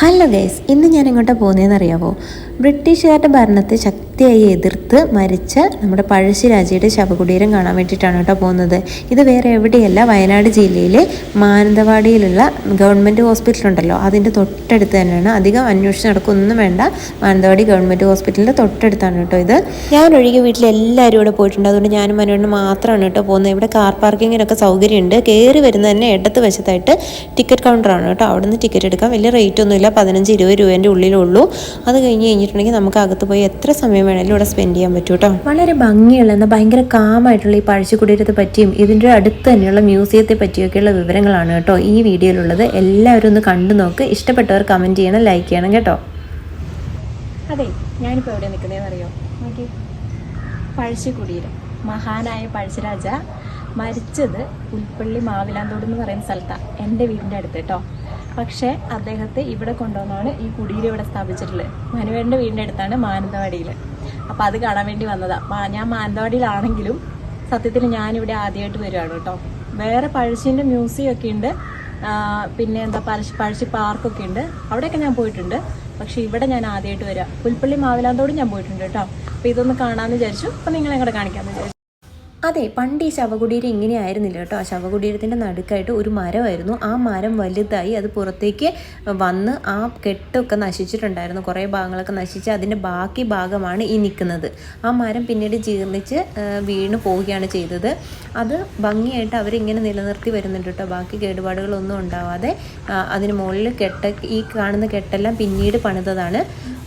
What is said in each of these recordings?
Hello guys ഇന്ന് ഞാൻ എങ്ങോട്ടാണ് പോകുന്നതെന്ന് അറിയാവോ? ബ്രിട്ടീഷുകാരുടെ ഭരണത്തെ ശക്തിയായി എതിർത്ത് മരിച്ച നമ്മുടെ പഴശ്ശിരാജയുടെ ശവകുടീരം കാണാൻ വേണ്ടിയിട്ടാണ് കേട്ടോ പോകുന്നത്. ഇത് വേറെ എവിടെയല്ല വയനാട് ജില്ലയിലെ മാനന്തവാടിയിലുള്ള ഗവൺമെന്റ് ഹോസ്പിറ്റൽ ഉണ്ടല്ലോ. അതിന്റെ തൊട്ടടുത്ത് തന്നെയാണ്. അധികം അന്വേഷണം നടക്കൊന്നും വേണ്ട. മാനന്തവാടി ഗവൺമെന്റ് ഹോസ്പിറ്റലിന്റെ തൊട്ടടുത്താണ് കേട്ടോ ഇത്. ഞാൻ ഒഴികെ വീട്ടിൽ എല്ലാവരും ഇവിടെ പോയിട്ടുണ്ട്. അതുകൊണ്ട് ഞാനും മനോനും മാത്രമാണ് കേട്ടോ പോകുന്നത്. ഇവിടെ കാർ പാർക്കിങ്ങിനൊക്കെ സൗകര്യമുണ്ട്. കയറി വരുന്ന തന്നെ ഇടത്ത് വശത്തായിട്ട് ടിക്കറ്റ് കൗണ്ടറാണ് കേട്ടോ. അവിടെ നിന്ന് ടിക്കറ്റ് എടുക്കാം. വലിയ റേറ്റ് ഒന്നുമില്ല. പതിനഞ്ച് ഇരുപത് രൂപേന്റെ ഉള്ളിലുള്ളൂ അത് കഴിഞ്ഞ് കഴിഞ്ഞിട്ടുണ്ടെങ്കിൽ നമുക്ക് അകത്ത് പോയി എത്ര സമയം വേണമെങ്കിലും ഇവിടെ സ്പെൻഡ് ചെയ്യാൻ പറ്റും കേട്ടോ വളരെ ഭംഗിയുള്ള എന്നാൽ ഭയങ്കര കാമായിട്ടുള്ള ഈ പഴശ്ശിക്കുടീരത്തെ പറ്റിയും ഇതിന്റെ അടുത്ത് തന്നെയുള്ള മ്യൂസിയത്തെ പറ്റിയൊക്കെയുള്ള വിവരങ്ങളാണ് കേട്ടോ ഈ വീഡിയോയിലുള്ളത്. എല്ലാവരും ഒന്ന് കണ്ടു നോക്ക്. ഇഷ്ടപ്പെട്ടവർ കമന്റ് ചെയ്യണം ലൈക്ക് ചെയ്യണം കേട്ടോ. അതെ ഞാനിപ്പോൾ എവിടെ നിൽക്കുന്നതെന്ന് അറിയോ നോക്കി. പഴശ്ശിക്കുടീരം മഹാനായ പഴശ്ശിരാജ മരിച്ചത് പുൽപ്പള്ളി മാവിലാന്തോട് എന്ന് പറയുന്ന സ്ഥലത്താണ് എന്റെ വീടിന്റെ അടുത്ത് കേട്ടോ. പക്ഷേ അദ്ദേഹത്തെ ഇവിടെ കൊണ്ടുവന്നാണ് ഈ കുടീരം ഇവിടെ സ്ഥാപിച്ചിട്ടുള്ളത്. മനുവേന്റെ വീടിന്റെ അടുത്താണ് മാനന്തവാടിയിൽ അപ്പോൾ അത് കാണാൻ വേണ്ടി വന്നതാ. ഞാൻ മാനന്തവാടിയിലാണെങ്കിലും സത്യത്തിൽ ഞാൻ ഇവിടെ ആദ്യമായിട്ട് വരുവാണ് കേട്ടോ. വേറെ പഴശ്ശിന്റെ മ്യൂസിയം ഒക്കെ ഉണ്ട്. പിന്നെ എന്താ പഴശ്ശി പഴശ്ശി പാർക്കൊക്കെ ഉണ്ട്. അവിടെയൊക്കെ ഞാൻ പോയിട്ടുണ്ട്. പക്ഷെ ഇവിടെ ഞാൻ ആദ്യമായിട്ട് വരാം. പുൽപ്പള്ളി മാവിലാന്തോട് ഞാൻ പോയിട്ടുണ്ട് കേട്ടോ. അപ്പോൾ ഇതൊന്ന് കാണാമെന്ന് വിചാരിച്ചു. അപ്പോൾ നിങ്ങളെ കൂടെ കാണിക്കാമെന്ന് വിചാരിച്ചു. അതെ പണ്ട് ഈ ശവകുടീരം ഇങ്ങനെ ആയിരുന്നില്ല കേട്ടോ. ആ ശവകുടീരത്തിന്റെ നടുക്കായിട്ട് ഒരു മരമായിരുന്നു. ആ മരം വലുതായി അത് പുറത്തേക്ക് വന്ന് ആ കെട്ടൊക്കെ നശിച്ചിട്ടുണ്ടായിരുന്നു. കുറേ ഭാഗങ്ങളൊക്കെ നശിച്ച് അതിന്റെ ബാക്കി ഭാഗമാണ് ഈ നിൽക്കുന്നത്. ആ മരം പിന്നീട് ജീർണിച്ച് വീണ് പോവുകയാണ് ചെയ്തത്. അത് ഭംഗിയായിട്ട് അവരിങ്ങനെ നിലനിർത്തി വരുന്നുണ്ട് കേട്ടോ. ബാക്കി കേടുപാടുകളൊന്നും ഉണ്ടാവാതെ അതിന് മുകളിൽ കെട്ട ഈ കാണുന്ന കെട്ടെല്ലാം പിന്നീട് പണിതതാണ്.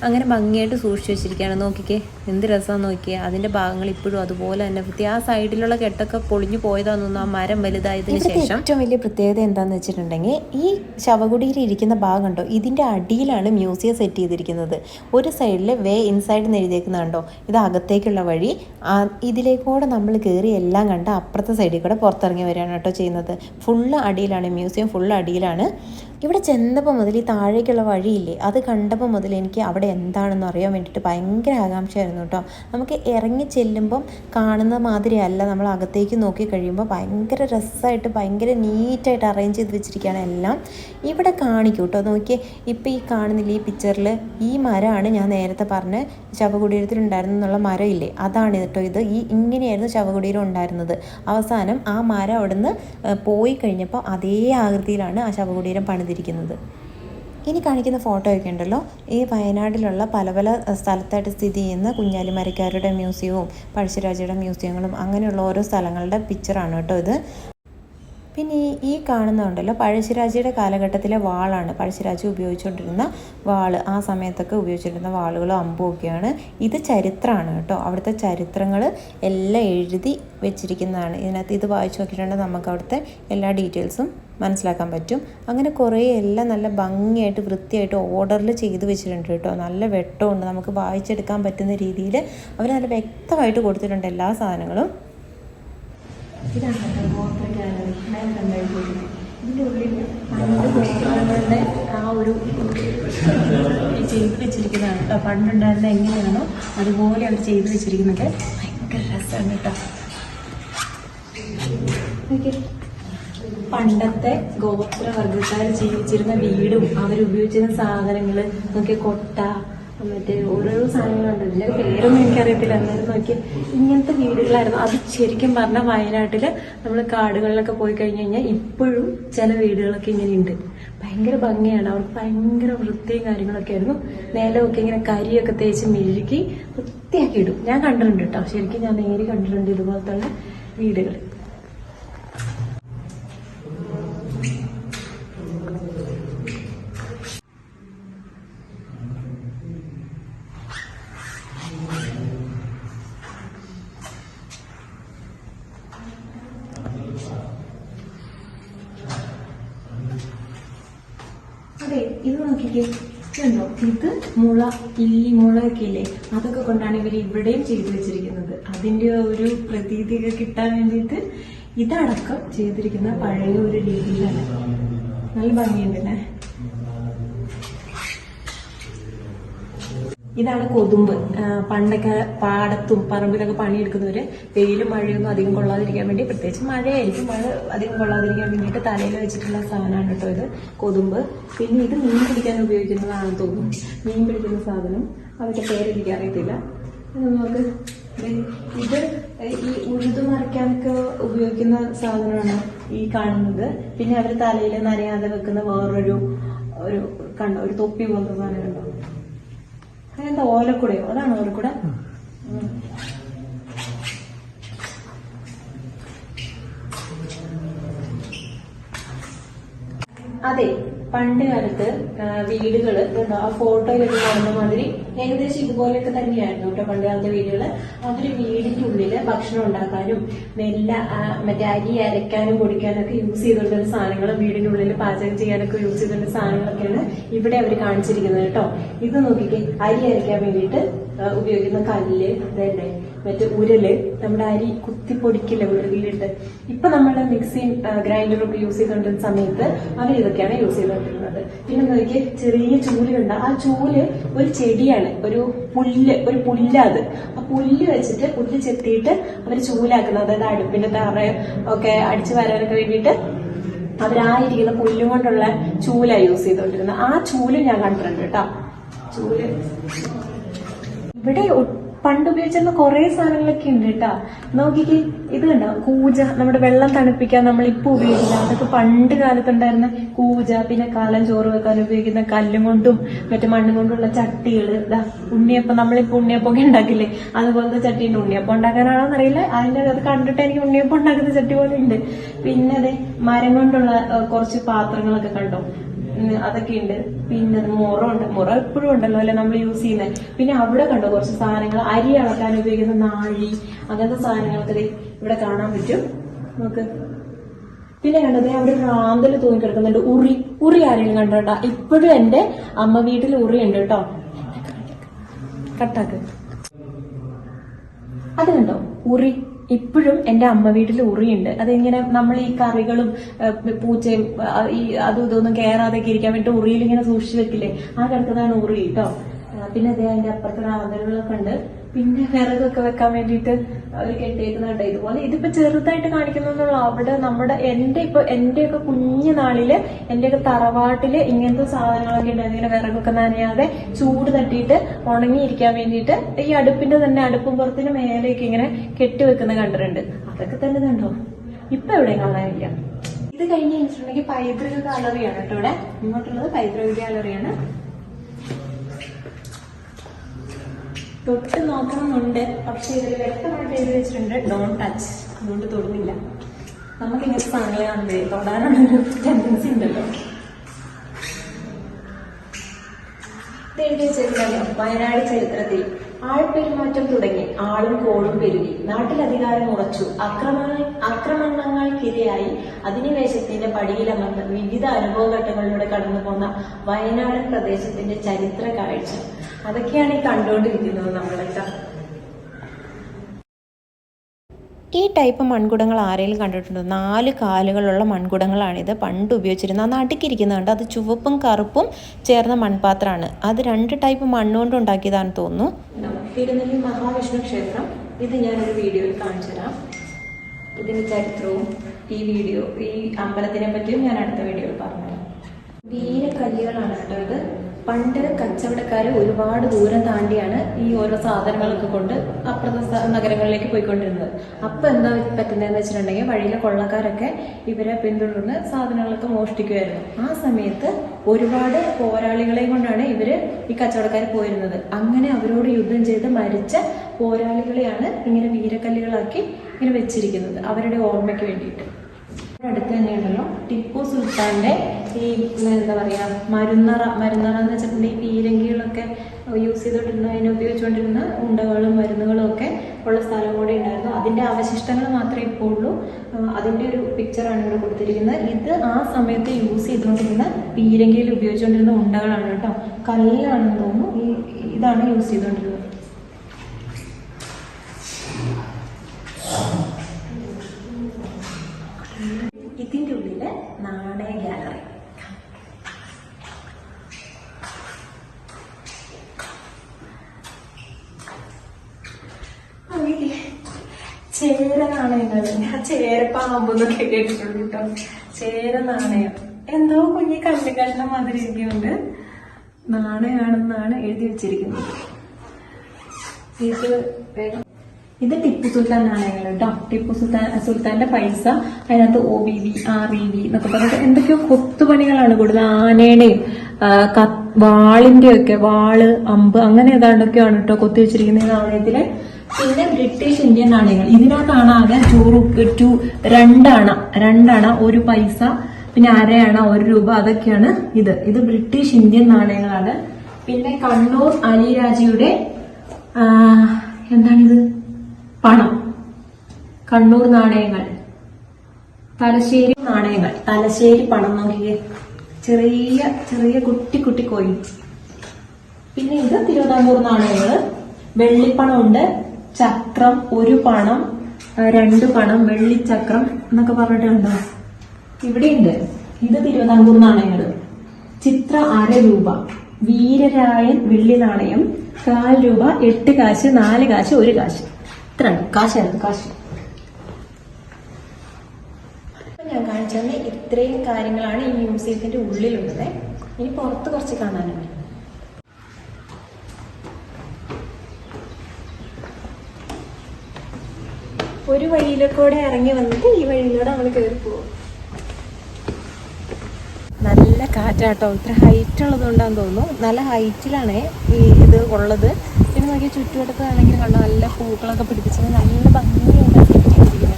അങ്ങനെ ഭംഗിയായിട്ട് സൂക്ഷിച്ചു വെച്ചിരിക്കുകയാണ്. നോക്കിക്കേ എന്ത് രസമാണ് നോക്കിയേ. അതിന്റെ ഭാഗങ്ങൾ ഇപ്പോഴും അതുപോലെ തന്നെ വ്യത്യാസമായി സൈഡിലുള്ള കെട്ടൊക്കെ പൊളിഞ്ഞു പോയതാണെന്നു ആ മരം വലുതായതിനു ശേഷം ഏറ്റവും വലിയ പ്രത്യേകത എന്താണെന്ന് വെച്ചിട്ടുണ്ടെങ്കിൽ ഈ ശവകുടിയിൽ ഇരിക്കുന്ന ഭാഗം ഉണ്ടോ ഇതിന്റെ അടിയിലാണ് മ്യൂസിയം സെറ്റ് ചെയ്തിരിക്കുന്നത്. ഒരു സൈഡിൽ വേ ഇൻസൈഡ് എന്ന് എഴുതിയേക്കുന്നുണ്ടോ? ഇത് അകത്തേക്കുള്ള വഴി. ഇതിലേക്കൂടെ നമ്മൾ കയറി എല്ലാം കണ്ട് അപ്പുറത്തെ സൈഡിൽ കൂടെ പുറത്തിറങ്ങി വരികയാണ് കേട്ടോ ചെയ്യുന്നത്. ഫുള്ള് അടിയിലാണ് മ്യൂസിയം ഫുള്ള് അടിയിലാണ്. ഇവിടെ ചെന്നപ്പോൾ മുതൽ ഈ താഴേക്കുള്ള വഴിയില്ലേ അത് കണ്ടപ്പോൾ മുതൽ എനിക്ക് അവിടെ എന്താണെന്ന് അറിയാൻ വേണ്ടിയിട്ട് ഭയങ്കര ആകാംക്ഷയായിരുന്നു കേട്ടോ. നമുക്ക് ഇറങ്ങി ചെല്ലുമ്പം കാണുന്ന മാതിരിയല്ല നമ്മൾ അകത്തേക്ക് നോക്കി കഴിയുമ്പോൾ ഭയങ്കര രസമായിട്ട് ഭയങ്കര നീറ്റായിട്ട് അറേഞ്ച് ചെയ്ത് വെച്ചിരിക്കുകയാണ് എല്ലാം. ഇവിടെ കാണിക്കും കേട്ടോ നോക്കിയേ. ഇപ്പോൾ ഈ കാണുന്നില്ല ഈ പിക്ചറിൽ ഈ മരമാണ് ഞാൻ നേരത്തെ പറഞ്ഞ ശവകുടീരത്തിലുണ്ടായിരുന്നു എന്നുള്ള മരം ഇല്ലേ അതാണ് കേട്ടോ ഇത്. ഈ ഇങ്ങനെയായിരുന്നു ശവകുടീരം ഉണ്ടായിരുന്നത്. അവസാനം ആ മരം അവിടുന്ന് പോയി കഴിഞ്ഞപ്പോൾ അതേ ആകൃതിയിലാണ് ആ ശവകുടീരം പണിതിരിക്കുന്നത് ഇനി കാണിക്കുന്ന ഫോട്ടോ ഒക്കെ ഉണ്ടല്ലോ. ഈ വയനാട്ടിലുള്ള പല പല സ്ഥലത്തായിട്ട് സ്ഥിതി ചെയ്യുന്ന കുഞ്ഞാലിമരക്കാരുടെ മ്യൂസിയവും പഴശ്ശിരാജയുടെ മ്യൂസിയങ്ങളും അങ്ങനെയുള്ള ഓരോ സ്ഥലങ്ങളുടെ പിക്ചറാണ് കേട്ടോ ഇത്. പിന്നെ ഈ ഈ കാണുന്നുണ്ടല്ലോ പഴശ്ശിരാജയുടെ കാലഘട്ടത്തിലെ വാളാണ്. പഴശ്ശിരാജ ഉപയോഗിച്ചുകൊണ്ടിരുന്ന വാൾ ആ സമയത്തൊക്കെ ഉപയോഗിച്ചിരുന്ന വാളുകളും അമ്പും ഒക്കെയാണ്. ഇത് ചരിത്രമാണ് കേട്ടോ. അവിടുത്തെ ചരിത്രങ്ങൾ എല്ലാം എഴുതി വെച്ചിരിക്കുന്നതാണ്. ഇതിനകത്ത് ഇത് വായിച്ചു നോക്കിയിട്ടുണ്ടെങ്കിൽ നമുക്ക് അവിടുത്തെ എല്ലാ ഡീറ്റെയിൽസും മനസ്സിലാക്കാൻ പറ്റും. അങ്ങനെ കുറേ എല്ലാം നല്ല ഭംഗിയായിട്ട് വൃത്തിയായിട്ട് ഓർഡറിൽ ചെയ്തു വെച്ചിട്ടുണ്ട് കേട്ടോ. നല്ല വെട്ടമുണ്ട്. നമുക്ക് വായിച്ചെടുക്കാൻ പറ്റുന്ന രീതിയിൽ അവർ നല്ല വ്യക്തമായിട്ട് കൊടുത്തിട്ടുണ്ട് എല്ലാ സാധനങ്ങളും. ഇതാണ് ഞാൻ കണ്ടുപിടിക്കുന്നത് ഇതിന്റെ ഉള്ളിൽ പണ്ട് ആ ഒരു ചെയ്ത് വെച്ചിരിക്കുന്നതാണ് കേട്ടോ. പണ്ടുണ്ടായിരുന്ന എങ്ങനെയാണോ അതുപോലെ അവർ ചെയ്ത് വെച്ചിരിക്കുന്നത് ഭയങ്കര രസമാണ് കേട്ടോ. പണ്ടത്തെ ഗോത്രവർഗക്കാർ ജീവിച്ചിരുന്ന വീടും അവരുപയോഗിച്ചിരുന്ന സാധനങ്ങൾ നോക്കിയ കൊട്ട മറ്റേ ഓരോരോ സാധനങ്ങളുണ്ട് ഇതിന്റെ പേരൊന്നും എനിക്കറിയത്തില്ല. എന്നാലും നോക്കി. ഇങ്ങനത്തെ വീടുകളായിരുന്നു. അത് ശരിക്കും പറഞ്ഞാൽ വയനാട്ടിൽ നമ്മൾ കാടുകളിലൊക്കെ പോയി കഴിഞ്ഞു കഴിഞ്ഞാൽ ഇപ്പോഴും ചില വീടുകളൊക്കെ ഇങ്ങനെയുണ്ട്. ഭയങ്കര ഭംഗിയാണ്. അവർക്ക് ഭയങ്കര വൃത്തിയും കാര്യങ്ങളൊക്കെ ആയിരുന്നു. നിലമൊക്കെ ഇങ്ങനെ കരിയൊക്കെ തേച്ച് മെഴുകി വൃത്തിയാക്കി ഇടും. ഞാൻ കണ്ടിട്ടുണ്ട് കേട്ടോ. ശരിക്കും ഞാൻ നേരി കണ്ടിട്ടുണ്ട് ഇതുപോലത്തെ വീടുകൾ അതെ ഇത് നോക്കിക്കേ. ഇതുണ്ടോ ഇത് മുള ഇല്ലി മുളയൊക്കെ ഇല്ലേ അതൊക്കെ കൊണ്ടാണ് ഇവർ ഇവിടെയും ചെയ്തു വെച്ചിരിക്കുന്നത്. അതിന്റെ ഒരു പ്രതീതി കിട്ടാൻ വേണ്ടിയിട്ട് ഇതടക്കം ചെയ്തിരിക്കുന്ന പഴയ ഒരു രീതിയിലാണ്. നല്ല ഭംഗിയുണ്ടല്ലേ? ഇതാണ് കൊതുമ്പ്. പണ്ടൊക്കെ പാടത്തും പറമ്പിലൊക്കെ പണിയെടുക്കുന്നവര് വെയിലും മഴയൊന്നും അധികം കൊള്ളാതിരിക്കാൻ വേണ്ടി പ്രത്യേകിച്ച് മഴയായിരിക്കും. മഴ അധികം കൊള്ളാതിരിക്കാൻ വേണ്ടിയിട്ട് തലയിൽ വെച്ചിട്ടുള്ള സാധനമാണ് കേട്ടോ ഇത് കൊതുമ്പ്. പിന്നെ ഇത് മീൻ പിടിക്കാൻ ഉപയോഗിക്കുന്നതാണെന്ന് തോന്നുന്നു. മീൻ പിടിക്കുന്ന സാധനം. അവരുടെ പേരെനിക്ക് അറിയത്തില്ല. നമുക്ക് ഇത് ഈ ഉഴുതു മറിക്കാനൊക്കെ ഉപയോഗിക്കുന്ന സാധനമാണ് ഈ കാണുന്നത്. പിന്നെ അവർ തലയിൽ നനയാതെ വെക്കുന്ന വേറൊരു ഒരു കണ്ടോ ഒരു തൊപ്പി പോലത്തെ സാധനം കണ്ടോ? അതെന്താ ഓലക്കുടയോ അതാണ് ഓലക്കുട? അതെ. പണ്ട് കാലത്ത് വീടുകൾ ആ ഫോട്ടോയിലൊക്കെ കാണുന്ന മാതിരി ഏകദേശം ഇതുപോലെയൊക്കെ തന്നെയായിരുന്നു കേട്ടോ പണ്ട് കാലത്തെ വീടുകൾ. അവർ വീടിന്റെ ഉള്ളിൽ ഭക്ഷണം ഉണ്ടാക്കാനും നെല്ല മറ്റേ അരി അരയ്ക്കാനും പൊടിക്കാനൊക്കെ യൂസ് ചെയ്തുകൊണ്ടിരുന്ന സാധനങ്ങൾ വീടിന്റെ ഉള്ളിൽ പാചകം ചെയ്യാനൊക്കെ യൂസ് ചെയ്തുകൊണ്ട സാധനങ്ങളൊക്കെയാണ് ഇവിടെ അവർ കാണിച്ചിരിക്കുന്നത് കേട്ടോ. ഇത് നോക്കിക്കേ അരി അരയ്ക്കാൻ വേണ്ടിയിട്ട് ഉപയോഗിക്കുന്ന കല്ല് ഇതല്ലേ മറ്റേ ഉരൽ നമ്മുടെ അരി കുത്തി പൊടിക്കില്ല ഉരലിട്ട് ഇപ്പൊ നമ്മൾ മിക്സി ഗ്രൈൻഡറൊക്കെ യൂസ് ചെയ്തുകൊണ്ടിരുന്ന സമയത്ത് അവർ ഇതൊക്കെയാണ് യൂസ് ചെയ്തുകൊണ്ടിരുന്നത് പിന്നെ നോക്കി ചെറിയ ചൂലുണ്ട്. ആ ചൂൽ ഒരു ചെടിയാണ് ഒരു പുല്ല് ഒരു പുല്ലാത്. ആ പുല്ല് വെച്ചിട്ട് പുല്ല് ചെത്തിയിട്ട് അവർ ചൂലാക്കുന്നത്. അതായത് അടുപ്പിന്റെ തറ ഒക്കെ അടിച്ചു വരാനൊക്കെ വേണ്ടിയിട്ട് അവരായിരിക്കുന്ന പുല്ലും കൊണ്ടുള്ള ചൂല യൂസ് ചെയ്തുകൊണ്ടിരുന്നത് ആ ചൂൽ ഞാൻ കണ്ടിട്ടുണ്ട് കേട്ടോ. ചൂൽ. ഇവിടെ പണ്ട് ഉപയോഗിച്ചിരുന്ന കുറെ സാധനങ്ങളൊക്കെ ഉണ്ട് കേട്ടാ. നോക്കിക്കേ ഇത് കണ്ടോ? കൂജ നമ്മുടെ വെള്ളം തണുപ്പിക്കാൻ നമ്മൾ ഇപ്പൊ ഉപയോഗിക്കില്ല അതൊക്കെ പണ്ട് കാലത്തുണ്ടായിരുന്ന കൂജ പിന്നെ കാലം ചോറ് വെക്കാൻ ഉപയോഗിക്കുന്ന കല്ലും കൊണ്ടും മറ്റു മണ്ണും കൊണ്ടുള്ള ചട്ടികൾ. ഇതാ ഉണ്ണിയപ്പം നമ്മളിപ്പോ ഉണ്ണിയപ്പൊക്കെ ഉണ്ടാക്കില്ലേ? അതുപോലത്തെ ചട്ടിന്റെ ഉണ്ണിയപ്പം ഉണ്ടാക്കാനാണോന്ന് അറിയില്ല. അതിന്റെ അത് കണ്ടിട്ട് എനിക്ക് ഉണ്ണിയപ്പം ഉണ്ടാക്കുന്ന ചട്ടി പോലെ ഉണ്ട്. പിന്നെ അതെ മരം കൊണ്ടുള്ള കുറച്ച് പാത്രങ്ങളൊക്കെ കണ്ടോ? അതൊക്കെ ഉണ്ട്. പിന്നെ മുറ ഉണ്ട്. മുറ എപ്പോഴും ഉണ്ടല്ലോ അല്ലെ നമ്മൾ യൂസ് ചെയ്യുന്നത് പിന്നെ അവിടെ കണ്ടോ കുറച്ച് സാധനങ്ങൾ? അരി അളക്കാൻ ഉപയോഗിക്കുന്ന നാഴി അങ്ങനത്തെ സാധനങ്ങളൊക്കെ ഇവിടെ കാണാൻ പറ്റും. നമുക്ക് പിന്നെ കണ്ടത് അവിടെ റാന്തൽ തൂങ്ങി കിടക്കുന്നുണ്ട് ഉറി ഉറി ആരെങ്കിലും കണ്ടോട്ടാ ഇപ്പോഴും എന്റെ അമ്മ വീട്ടിൽ ഉറി ഉണ്ട് കേട്ടോ. കട്ടാക്ക്. അത് കണ്ടോ? ഉറി. ഇപ്പോഴും എന്റെ അമ്മ വീട്ടിൽ ഉറിയുണ്ട്. അതിങ്ങനെ നമ്മൾ ഈ കറികളും പൂച്ചയും ഈ അതും ഇതൊന്നും കയറാതെയൊക്കെ ഇരിക്കാൻ വേണ്ടി ഉറിയിൽ ഇങ്ങനെ സൂക്ഷിച്ചു വെക്കില്ലേ? ആ കിടക്കുന്നതാണ് ഉറി കേട്ടോ പിന്നെ അതേ അതിന്റെ അപ്പുറത്തുള്ള ആന്തരങ്ങളൊക്കെ ഉണ്ട്. പിന്നെ വിറകൊക്കെ വെക്കാൻ വേണ്ടിയിട്ട് അവർ കെട്ടിയേക്കുന്നുണ്ട് ഇതുപോലെ ഇതിപ്പോ ചെറുതായിട്ട് കാണിക്കുന്നുള്ള അവിടെ നമ്മുടെ എന്റെ ഇപ്പൊ എന്റെയൊക്കെ കുഞ്ഞു നാളിൽ എന്റെയൊക്കെ തറവാട്ടിൽ ഇങ്ങനത്തെ സാധനങ്ങളൊക്കെ ഉണ്ടായിരുന്നു ഇങ്ങനെ വിറകൊക്കെ നനയാതെ ചൂട് തട്ടിയിട്ട് ഉണങ്ങിയിരിക്കാൻ വേണ്ടിയിട്ട് ഈ അടുപ്പിന്റെ തന്നെ അടുപ്പും പുറത്തിന് മേലേക്ക് ഇങ്ങനെ കെട്ടിവെക്കുന്ന കണ്ടിട്ടുണ്ട്. അതൊക്കെ തന്നെ കണ്ടോ? ഇപ്പൊ എവിടെയും കാണാനില്ല. ഇത് കഴിഞ്ഞ് കഴിഞ്ഞിട്ടുണ്ടെങ്കിൽ പൈതൃക ഗാലറിയാണ് കേട്ടോ ഇവിടെ. ഇങ്ങോട്ടുള്ളത് പൈതൃക ഗാലറിയാണ്. തൊട്ട് നോക്കണമെന്നുണ്ട് പക്ഷെ ഇതിൽ വ്യക്തമായിട്ട് എഴുതി വെച്ചിട്ടുണ്ട് ഡോൺ ടച്ച് അതുകൊണ്ട് തൊടുന്നില്ല. നമുക്ക് ഇങ്ങനത്തെ തൊടാനുള്ളൊരു ടെൻഡൻസി ഉണ്ടല്ലോ. എഴുതി വെച്ചിട്ടുണ്ടല്ലോ വയനാട് ചരിത്രത്തിൽ ആൾപെരുമാറ്റം തുടങ്ങി ആളും കോളും പെരുകി. നാട്ടിൽ അധികാരം ഉറച്ചു. അക്രമ ആക്രമണങ്ങൾക്കിരയായി അധിനിവേശത്തിന്റെ പടിയിലമർന്ന് വിവിധ അനുഭവഘട്ടങ്ങളിലൂടെ കടന്നു പോന്ന വയനാടൻ പ്രദേശത്തിന്റെ ചരിത്ര കാഴ്ച. അതൊക്കെയാണ് ഈ കണ്ടുകൊണ്ടിരിക്കുന്നത് നമ്മളൊക്കെ ഈ ടൈപ്പ് മൺകുടങ്ങൾ ആരെങ്കിലും കണ്ടിട്ടുണ്ടോ? നാല് കാലുകളുള്ള മൺകുടങ്ങളാണിത്. പണ്ട് ഉപയോഗിച്ചിരുന്നത്. ആ നടുക്കിരിക്കുന്നുണ്ട് അത് ചുവപ്പും കറുപ്പും ചേർന്ന മൺപാത്രമാണ്. അത് രണ്ട് ടൈപ്പ് മണ്ണുകൊണ്ട് ഉണ്ടാക്കിയതാണെന്ന് തോന്നുന്നു. തിരുനെല്ലി മഹാവിഷ്ണു ക്ഷേത്രം. ഇത് ഞാനൊരു വീഡിയോയിൽ കാണിച്ചു തരാം. ഇതിന്റെ ചരിത്രവും ഈ വീഡിയോ ഈ അമ്പലത്തിനെ പറ്റിയും ഞാൻ അടുത്ത വീഡിയോയിൽ പറഞ്ഞുതരാം. വീരക്കല്ലുകളാണ് കേട്ടോ ഇത്. പണ്ട് കച്ചവടക്കാർ ഒരുപാട് ദൂരം താണ്ടിയാണ് ഈ ഓരോ സാധനങ്ങളൊക്കെ കൊണ്ട് അപ്പുറത്തെ നഗരങ്ങളിലേക്ക് പോയിക്കൊണ്ടിരുന്നത്. അപ്പൊ എന്താ പറ്റുന്നതെന്ന് വെച്ചിട്ടുണ്ടെങ്കിൽ വഴിയിലെ കൊള്ളക്കാരൊക്കെ ഇവരെ പിന്തുടർന്ന് സാധനങ്ങളൊക്കെ മോഷ്ടിക്കുമായിരുന്നു ആ സമയത്ത് ഒരുപാട് പോരാളികളെ കൊണ്ടാണ് ഇവർ ഈ കച്ചവടക്കാർ പോയിരുന്നത്. അങ്ങനെ അവരോട് യുദ്ധം ചെയ്ത് മരിച്ച പോരാളികളെയാണ് ഇങ്ങനെ വീരക്കല്ലുകളാക്കി ഇങ്ങനെ വെച്ചിരിക്കുന്നത് അവരുടെ ഓർമ്മയ്ക്ക് വേണ്ടിയിട്ട്. അടുത്ത് തന്നെയുണ്ടല്ലോ ടിപ്പു സുൽത്താന്റെ ഈ എന്താ പറയാ മരുന്നറ മരുന്നറ എന്ന് വെച്ചിട്ടുണ്ടെങ്കിൽ പീരങ്കികളൊക്കെ യൂസ് ചെയ്തുകൊണ്ടിരുന്ന അതിനെ ഉപയോഗിച്ചുകൊണ്ടിരുന്ന ഉണ്ടകളും മരുന്നുകളും ഒക്കെ ഉള്ള സ്ഥലം കൂടെ ഉണ്ടായിരുന്നു. അതിന്റെ അവശിഷ്ടങ്ങൾ മാത്രമേ ഇപ്പോൾ ഉള്ളൂ. അതിന്റെ ഒരു പിക്ചറാണ് ഇവിടെ കൊടുത്തിരിക്കുന്നത്. ഇത് ആ സമയത്ത് യൂസ് ചെയ്തുകൊണ്ടിരുന്ന പീരങ്കിയിൽ ഉപയോഗിച്ചുകൊണ്ടിരുന്ന ഉണ്ടകളാണ് കേട്ടോ. കല്ലാണെന്ന് തോന്നുന്നു. ഈ ഇതാണ് യൂസ് ചെയ്തുകൊണ്ടിരുന്നത് ഇതിന്റെ ഉള്ളിൽ നാണയ ഗാലറി ചേര നാണയങ്ങൾ. ഞാൻ ചേരപ്പാമ്പെന്നൊക്കെ കേട്ടിട്ടുണ്ട് കേട്ടോ. ചേര നാണയം. എന്തോ കുഞ്ഞി കല്ലുകളുടെ മാതിരി ഇരിക്കുന്നുണ്ട്. നാണയാണെന്നാണ് എഴുതി വെച്ചിരിക്കുന്നത്. ഇത് വേഗം ഇത് ടിപ്പു സുൽത്താൻ നാണയങ്ങൾ കേട്ടോ ടിപ്പു സുൽത്താൻ സുൽത്താന്റെ പൈസ അതിനകത്ത് O B V R E V എന്നൊക്കെ പറഞ്ഞിട്ട് എന്തൊക്കെയോ കൊത്തുപണികളാണ് കൂടുതൽ ആനയുടെയും വാളിന്റെ ഒക്കെ വാൾ അമ്പ് അങ്ങനെ ഏതാണ്ടൊക്കെയാണ് കേട്ടോ കൊത്തി വെച്ചിരിക്കുന്ന നാണയത്തിൽ. പിന്നെ ബ്രിട്ടീഷ് ഇന്ത്യൻ നാണയങ്ങൾ. ഇതിനകത്താണ് ആകെ ടു റുപ്പി ടു രണ്ടണ രണ്ടണ ഒരു പൈസ പിന്നെ അരയണ ഒരു രൂപ അതൊക്കെയാണ് ഇത്. ഇത് ബ്രിട്ടീഷ് ഇന്ത്യൻ നാണയങ്ങളാണ്. പിന്നെ കണ്ണൂർ അലിരാജയുടെ എന്താണിത്? പണം. കണ്ണൂർ നാണയങ്ങൾ. തലശ്ശേരി നാണയങ്ങൾ. തലശ്ശേരി പണം നോക്കിയേ. ചെറിയ ചെറിയ കുട്ടി കുട്ടി കോയിൻ പിന്നെ ഇത് തിരുവിതാംകൂർ നാണയങ്ങൾ. വെള്ളിപ്പണം ഉണ്ട് ചക്രം ഒരു പണം രണ്ട് പണം വെള്ളിച്ചക്രം എന്നൊക്കെ പറഞ്ഞിട്ടുണ്ടോ ഇവിടെയുണ്ട്. ഇത് തിരുവിതാംകൂർ നാണയങ്ങൾ. ചിത്ര അര രൂപ. വീരരായൻ വെള്ളി നാണയം. കാൽ രൂപ എട്ട് കാശ് നാല് കാശ് ഒരു കാശ്. ഇത്ര കാശായിരുന്നു കാശ്. ഞാൻ കാണിച്ചു തന്നെ ഇത്രയും കാര്യങ്ങളാണ് ഈ മ്യൂസിയത്തിന്റെ ഉള്ളിലുള്ളത്. ഇനി പുറത്ത് കുറച്ച് കാണാനുണ്ട്. ഒരു വഴിയിലൂടെ ഇറങ്ങി വന്നിട്ട് ഈ വഴിയിലൂടെ നമ്മൾ കയറി പോകും നല്ല കാറ്റാട്ടോ. ഇത്ര ഹൈറ്റ് ഉള്ളതുകൊണ്ടാന്ന് തോന്നുന്നു. നല്ല ഹൈറ്റിലാണ് ഈ ഇത് ഉള്ളത്. പിന്നെ നോക്കിയ ചുറ്റുവട്ടത്താണെങ്കിൽ കണ്ടോ നല്ല പൂക്കളൊക്കെ പിടിപ്പിച്ചത് നല്ല ഭംഗിയുണ്ട് എന്തൊരു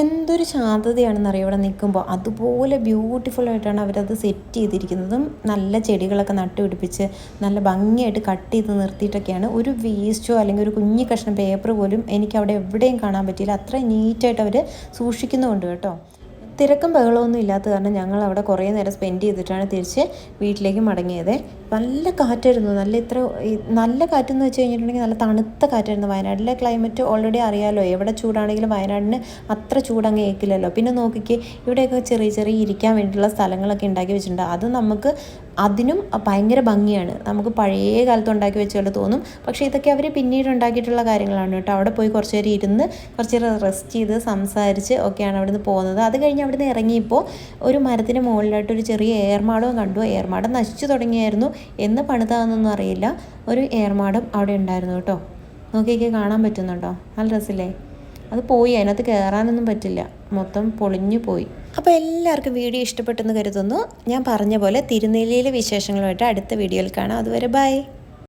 എന്തൊരു ശാന്തതയാണെന്നറിയോ ഇവിടെ നിൽക്കുമ്പോൾ? അതുപോലെ ബ്യൂട്ടിഫുൾ ആയിട്ടാണ് അവരത് സെറ്റ് ചെയ്തിരിക്കുന്നതും. നല്ല ചെടികളൊക്കെ നട്ടുപിടിപ്പിച്ച് നല്ല ഭംഗിയായിട്ട് കട്ട് ചെയ്ത് നിർത്തിയിട്ടൊക്കെയാണ്. ഒരു വേസ്റ്റോ അല്ലെങ്കിൽ ഒരു കുഞ്ഞു കഷ്ണം പേപ്പർ പോലും എനിക്ക് അവിടെ എവിടെയും കാണാൻ പറ്റിയില്ല. അത്ര നീറ്റായിട്ട് അവർ സൂക്ഷിക്കുന്നുമുണ്ട് കേട്ടോ. തിരക്കും ബഹളമൊന്നും ഇല്ലാത്ത കാരണം ഞങ്ങൾ അവിടെ കുറേ നേരം സ്പെൻഡ് ചെയ്തിട്ടാണ് തിരിച്ച് വീട്ടിലേക്ക് മടങ്ങിയത്. നല്ല കാറ്റായിരുന്നു. നല്ല ഇത്ര നല്ല കാറ്റെന്ന് വെച്ച് കഴിഞ്ഞിട്ടുണ്ടെങ്കിൽ നല്ല തണുത്ത കാറ്റായിരുന്നു വയനാട്ടിലെ ക്ലൈമറ്റ് ഓൾറെഡി അറിയാമല്ലോ എവിടെ ചൂടാണെങ്കിലും വയനാടിന് അത്ര ചൂടങ്ങ് ഏൽക്കില്ലല്ലോ. പിന്നെ നോക്കിക്കേ ഇവിടെയൊക്കെ ചെറിയ ചെറിയ ഇരിക്കാൻ വേണ്ടിയിട്ടുള്ള സ്ഥലങ്ങളൊക്കെ ഉണ്ടാക്കി വെച്ചിട്ടുണ്ട്. അത് നമുക്ക് അതിനും ഭയങ്കര ഭംഗിയാണ്. നമുക്ക് പഴയ കാലത്ത് ഉണ്ടാക്കി വെച്ച പോലെ തോന്നും. പക്ഷേ ഇതൊക്കെ അവർ പിന്നീട് ഉണ്ടാക്കിയിട്ടുള്ള കാര്യങ്ങളാണ് കേട്ടോ. അവിടെ പോയി കുറച്ച് ഇരുന്ന് കുറച്ച് റെസ്റ്റ് ചെയ്ത് സംസാരിച്ച് ഒക്കെയാണ് അവിടെ നിന്ന് പോകുന്നത്. അത് കഴിഞ്ഞ് അവിടെ ഇറങ്ങിയപ്പോൾ ഒരു മരത്തിന് മുകളിലായിട്ട് ഒരു ചെറിയ ഏർമാടവും കണ്ടു. ഏർമാടം നശിച്ചു തുടങ്ങിയായിരുന്നു എന്ന് പണിതാന്നൊന്നും അറിയില്ല. ഒരു ഏർമാടം അവിടെ ഉണ്ടായിരുന്നു കേട്ടോ. നോക്കിയൊക്കെ കാണാൻ പറ്റുന്നുണ്ടോ? നല്ല രസമില്ലേ അത് പോയി അതിനകത്ത് കയറാനൊന്നും പറ്റില്ല. മൊത്തം പൊളിഞ്ഞു പോയി. അപ്പോൾ എല്ലാവർക്കും വീഡിയോ ഇഷ്ടപ്പെട്ടെന്ന് കരുതുന്നു. ഞാൻ പറഞ്ഞ പോലെ തിരുനെല്ലിയിലെ വിശേഷങ്ങളുമായിട്ട് അടുത്ത വീഡിയോയിൽ കാണാം. അതുവരെ ബൈ.